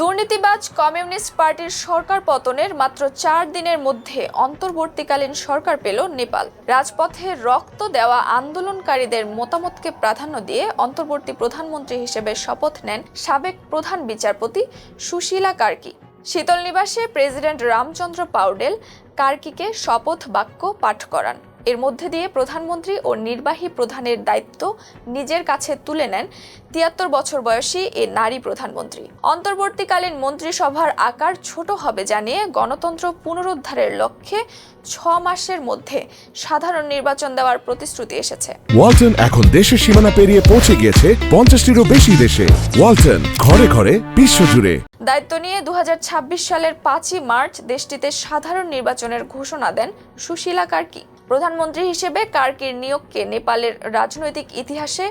দুর্নীতিবাজ কমিউনিস্ট পার্টির সরকার পতনের মাত্র চার দিনের মধ্যে অন্তর্বর্তীকালীন সরকার পেল নেপাল। রাজপথে রক্ত দেওয়া আন্দোলনকারীদের মতামতকে প্রাধান্য দিয়ে অন্তর্বর্তী প্রধানমন্ত্রী হিসেবে শপথ নেন সাবেক প্রধান বিচারপতি সুশীলা কার্কি। শীতল নিবাসে প্রেসিডেন্ট রামচন্দ্র পাউডেল কার্কিকে শপথ বাক্য পাঠ করান। এর মধ্যে দিয়ে প্রধানমন্ত্রী ও নির্বাহী প্রধানের দায়িত্ব নিজের কাছে তুলে নেন তিয়াত্তর বছর বয়সী এ নারী প্রধানমন্ত্রী। অন্তর্বর্তীকালীন মন্ত্রিসভার আকার ছোট হবে জানিয়ে গণতন্ত্র পুনরুদ্ধারের লক্ষ্যে ছ মাসের মধ্যে সাধারণ নির্বাচন দেওয়ার প্রতিশ্রুতি এসেছে। ওয়ালটন এখন দেশের সীমানা পেরিয়ে পৌঁছে গিয়েছে পঞ্চাশটিরও বেশি দেশে। ওয়ালটন ঘরে ঘরে বিশ্বজুড়ে। দায়িত্ব নিয়ে দু হাজার ছাব্বিশ সালের পাঁচই মার্চ দেশটিতে সাধারণ নির্বাচনের ঘোষণা দেন সুশীলা কার্কি। প্রধানমন্ত্রী হিসেবে কার্কির নিয়োগকে নেপালের রাজনৈতিক ইতিহাসে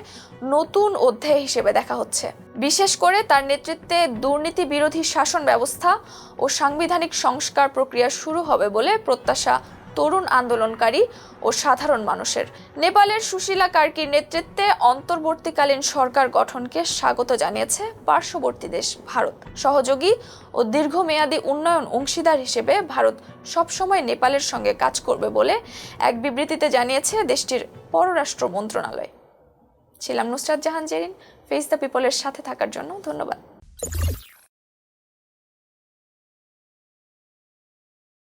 নতুন অধ্যায় হিসেবে দেখা হচ্ছে। বিশেষ করে তার নেতৃত্বে দুর্নীতি বিরোধী শাসন ব্যবস্থা ও সাংবিধানিক সংস্কার প্রক্রিয়া শুরু হবে বলে প্রত্যাশা তরুণ আন্দোলনকারী ও সাধারণ মানুষের। নেপালের সুশীলা কার্কির নেতৃত্বে অন্তর্বর্তীকালীন সরকার গঠনকে স্বাগত জানিয়েছে পার্শ্ববর্তী দেশ ভারত। সহযোগী ও দীর্ঘমেয়াদী উন্নয়ন অংশীদার হিসেবে ভারত সবসময় নেপালের সঙ্গে কাজ করবে বলে এক বিবৃতিতে জানিয়েছে দেশটির পররাষ্ট্র মন্ত্রণালয়। ছিলাম নুসরাত জাহান জেরিন ফেস দ্য পিপলের সাথে থাকার জন্য ধন্যবাদ।